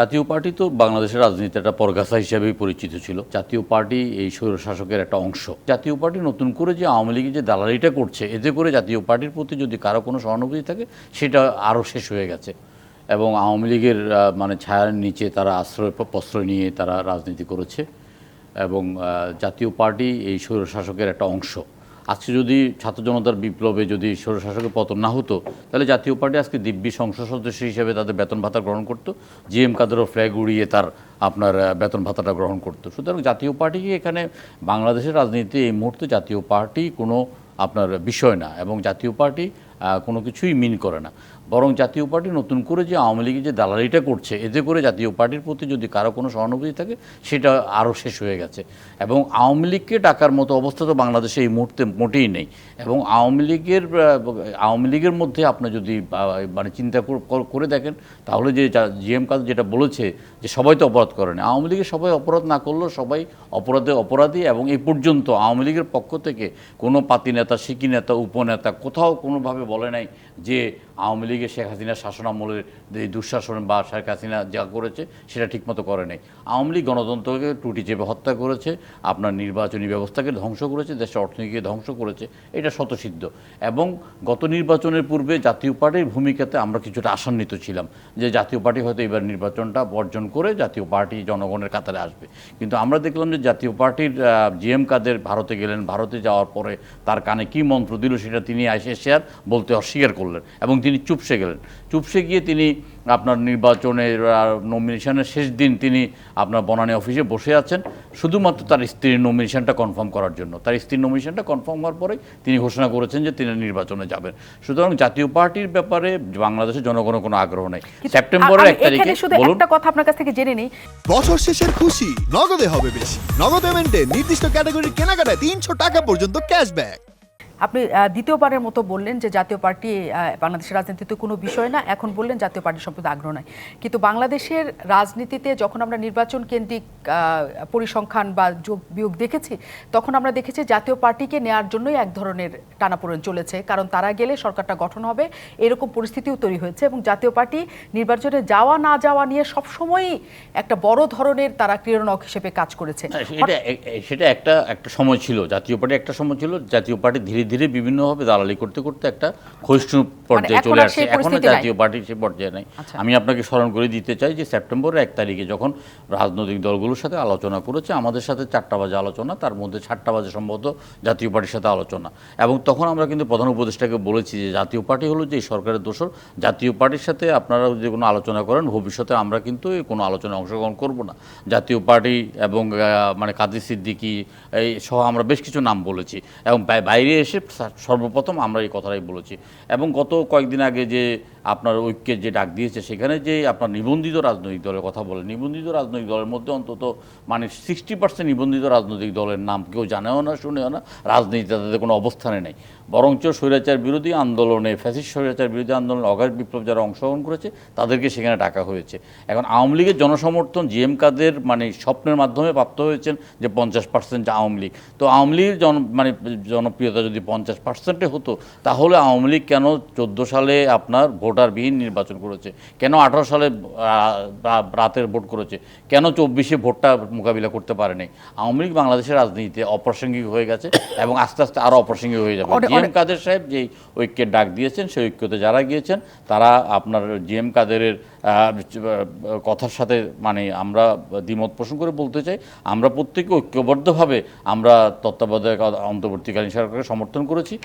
জাতীয় পার্টি তো বাংলাদেশের রাজনীতির একটা পরগাছা হিসেবেই পরিচিত ছিল। জাতীয় পার্টি এই স্বৈরশাসকের একটা অংশ। জাতীয় পার্টি নতুন করে যে আওয়ামী লীগের যে দালালিটা করছে, এতে করে জাতীয় পার্টির প্রতি যদি কারও কোনো সহানুভূতি থাকে, সেটা আরও শেষ হয়ে গেছে। এবং আওয়ামী লীগের মানে ছায়ার নিচে তারা আশ্রয়, প্রশ্রয় নিয়ে তারা রাজনীতি করেছে। এবং জাতীয় পার্টি এই স্বৈরশাসকের একটা অংশ। আজকে যদি ছাত্র জনতার বিপ্লবে যদি স্বৈরশাসকের পতন না হতো, তাহলে জাতীয় পার্টি আজকে দিব্যি সংসদ সদস্য হিসেবে তাদের বেতন ভাতা গ্রহণ করতো জি এম কাদেরও ফ্ল্যাগ উড়িয়ে তার, আপনার বেতন ভাতাটা গ্রহণ করতো। সুতরাং জাতীয় পার্টি এখানে বাংলাদেশের রাজনীতি এই মুহূর্তে জাতীয় পার্টি কোনো আপনার বিষয় না, এবং জাতীয় পার্টি কোনো কিছুই মিন করে না। বরং জাতীয় পার্টি নতুন করে যে আওয়ামী লীগের যে দালালিটা করছে, এতে করে জাতীয় পার্টির প্রতি যদি কারও কোনো সহানুভূতি থাকে, সেটা আরও শেষ হয়ে গেছে। এবং আওয়ামী লীগকে ডাকার মতো অবস্থা তো বাংলাদেশে এই মুহূর্তে মোটেই নেই। এবং আওয়ামী লীগের আওয়ামী লীগের মধ্যে আপনি যদি মানে চিন্তা করে দেখেন, তাহলে যে জিএম কাজ যেটা বলেছে যে সবাই তো অপরাধ করে না। আওয়ামী লীগের সবাই অপরাধ না করলেও সবাই অপরাধে অপরাধী এবং এই পর্যন্ত আওয়ামী লীগের পক্ষ থেকে কোনো পাতি নেতা, সিকি নেতা উপনেতা কোথাও কোনোভাবে বলে নাই যে আওয়ামী লীগের শেখ হাসিনার শাসনামলের যে দুঃশাসন বা শেখ হাসিনা যা করেছে, সেটা ঠিকমতো করে নাই। আওয়ামী লীগ গণতন্ত্রকে টুটি চেপে হত্যা করেছে, আপনার নির্বাচনী ব্যবস্থাকে ধ্বংস করেছে, দেশের অর্থনীতিকে ধ্বংস করেছে, এটা শতসিদ্ধ এবং গত নির্বাচনের পূর্বে জাতীয় পার্টির ভূমিকাতে আমরা কিছুটা আশান্বিত ছিলাম যে জাতীয় পার্টি হয়তো এবার নির্বাচনটা বর্জন করে জাতীয় পার্টি জনগণের কাতারে আসবে। কিন্তু আমরা দেখলাম যে জাতীয় পার্টির জিএম কাদের ভারতে গেলেন, ভারতে যাওয়ার পরে তার কানে কি মন্ত্র দিল সেটা তিনি এসে আর বলতে অস্বীকার করলেন। এবং তিনি চুপসে গেলেন। চুপসে গিয়ে তিনি আপনার নির্বাচনের নমিনেশনের শেষ দিন তিনি আপনার বনানী অফিসে বসে আছেন। শুধুমাত্র তার স্ত্রীর নমিনেশনটা কনফার্ম করার জন্য। তার স্ত্রীর নমিনেশনটা কনফার্ম হওয়ার পরেই তিনি ঘোষণা করেছেন যে তিনি নির্বাচনে যাবেন। সুতরাং জাতীয় পার্টির ব্যাপারে বাংলাদেশের জনগণের কোনো আগ্রহ নেই। সেপ্টেম্বরের এক তারিখে শুধু বলুন। একটা কথা আপনার কাছ থেকে জেনে নিই। বছর শেষের খুশি নগদে হবে বেশি। নগদ পেমেন্টে নির্দিষ্ট ক্যাটাগরির কেনাকাটায় তিনশো টাকা পর্যন্ত ক্যাশব্যাক আপনি দ্বিতীয়বারের মতো বললেন যে জাতীয় পার্টি বাংলাদেশের রাজনীতিতে কোনো বিষয় না। এখন বললেন জাতীয় পার্টির সম্পর্কে আগ্রহ নাই। কিন্তু বাংলাদেশের রাজনীতিতে যখন আমরা নির্বাচন কেন্দ্রিক পরিসংখ্যান বা যোগ বিয়োগ দেখেছি তখন আমরা দেখেছি জাতীয় পার্টিকে নেয়ার জন্যই এক ধরনের টানাপোড়েন চলেছে। কারণ তারা গেলে সরকারটা গঠন হবে এরকম পরিস্থিতিও তৈরি হয়েছে এবং জাতীয় পার্টি নির্বাচনে যাওয়া না যাওয়া নিয়ে সবসময়ই একটা বড় ধরনের তারা ক্রীড়নক হিসেবে কাজ করেছে। সেটা একটা একটা সময় ছিল। জাতীয় পার্টি একটা সময় ছিল জাতীয় পার্টি ধীরে ধীরে বিভিন্নভাবে দালালি করতে করতে একটা ক্ষয়িষ্ণু পর্যায়ে মানে চলে আসছে। এখনও জাতীয় পার্টি সে পর্যায়ে নাই। আচ্ছা। আমি আপনাকে স্মরণ করে দিতে চাই যে সেপ্টেম্বরের এক তারিখে যখন রাজনৈতিক দলগুলোর সাথে আলোচনা করেছে আমাদের সাথে চারটা বাজে আলোচনা তার মধ্যে সাতটা বাজে সম্ভবত জাতীয় পার্টির সাথে আলোচনা। এবং তখন আমরা কিন্তু প্রধান উপদেষ্টাকে বলেছি যে জাতীয় পার্টি হলো যে এই সরকারের দোষর জাতীয় পার্টির সাথে আপনারা যে কোনো আলোচনা করেন ভবিষ্যতে আমরা কিন্তু এই কোনো আলোচনায় অংশগ্রহণ করব না। জাতীয় পার্টি এবং মানে কাদের সিদ্দিকি এই সহ আমরা বেশ কিছু নাম বলেছি। এবং বাইরে এসে সা- সর্বপ্রথম আমরা এই কথাটাই বলেছি। এবং গত কয়েকদিন আগে যে আপনার ঐক্যের যে ডাক দিয়েছে, সেখানে যে আপনার নিবন্ধিত রাজনৈতিক দলের কথা বলে নিবন্ধিত রাজনৈতিক দলের মধ্যে অন্তত মানে সিক্সটি পার্সেন্ট নিবন্ধিত রাজনৈতিক দলের নাম কেউ জানেও না, শুনেও না, রাজনীতিতে তাদের কোনো অবস্থানে নেই। বরঞ্চ স্বৈরাচার বিরোধী আন্দোলনে, ফ্যাসিস্ট স্বৈরাচার বিরোধী আন্দোলনে অগাধ বিপ্লব যারা অংশগ্রহণ করেছে, তাদেরকে সেখানে ডাকা হয়েছে। এখন আওয়ামী লীগের জনসমর্থন জিএম কাদের মানে স্বপ্নের মাধ্যমে প্রাপ্ত হয়েছেন যে পঞ্চাশ পার্সেন্ট আওয়ামী লীগ। তো আওয়ামী লীগের জন মানে জনপ্রিয়তা যদি পঞ্চাশ পার্সেন্টে হতো তাহলে আওয়ামী লীগ কেন চোদ্দ সালে আপনার ভোটারবিহীন নির্বাচন করেছে? কেন আঠারো সালে রাতের ভোট করেছে? কেন চব্বিশে ভোটটা মোকাবিলা করতে পারেনি? আওয়ামী লীগ বাংলাদেশের রাজনীতিতে অপ্রাসঙ্গিক হয়ে গেছে এবং আস্তে আস্তে আরও অপ্রাসঙ্গিক হয়ে যাবে। অনেক- জিএম কাদের সাহেব যেই ঐক্যের ডাক দিয়েছেন সেই ঐক্যতে যারা গিয়েছেন তারা আপনার জিএম কাদেরের আহ, কথার সাথে মানে আমরা দ্বিমত পোষণ করে বলতে চাই, আমরা প্রত্যেকে ঐক্যবদ্ধভাবে আমরা তত্ত্বাবধায়ক অন্তর্বর্তীকালীন সরকারকে সমর্থন করেছি।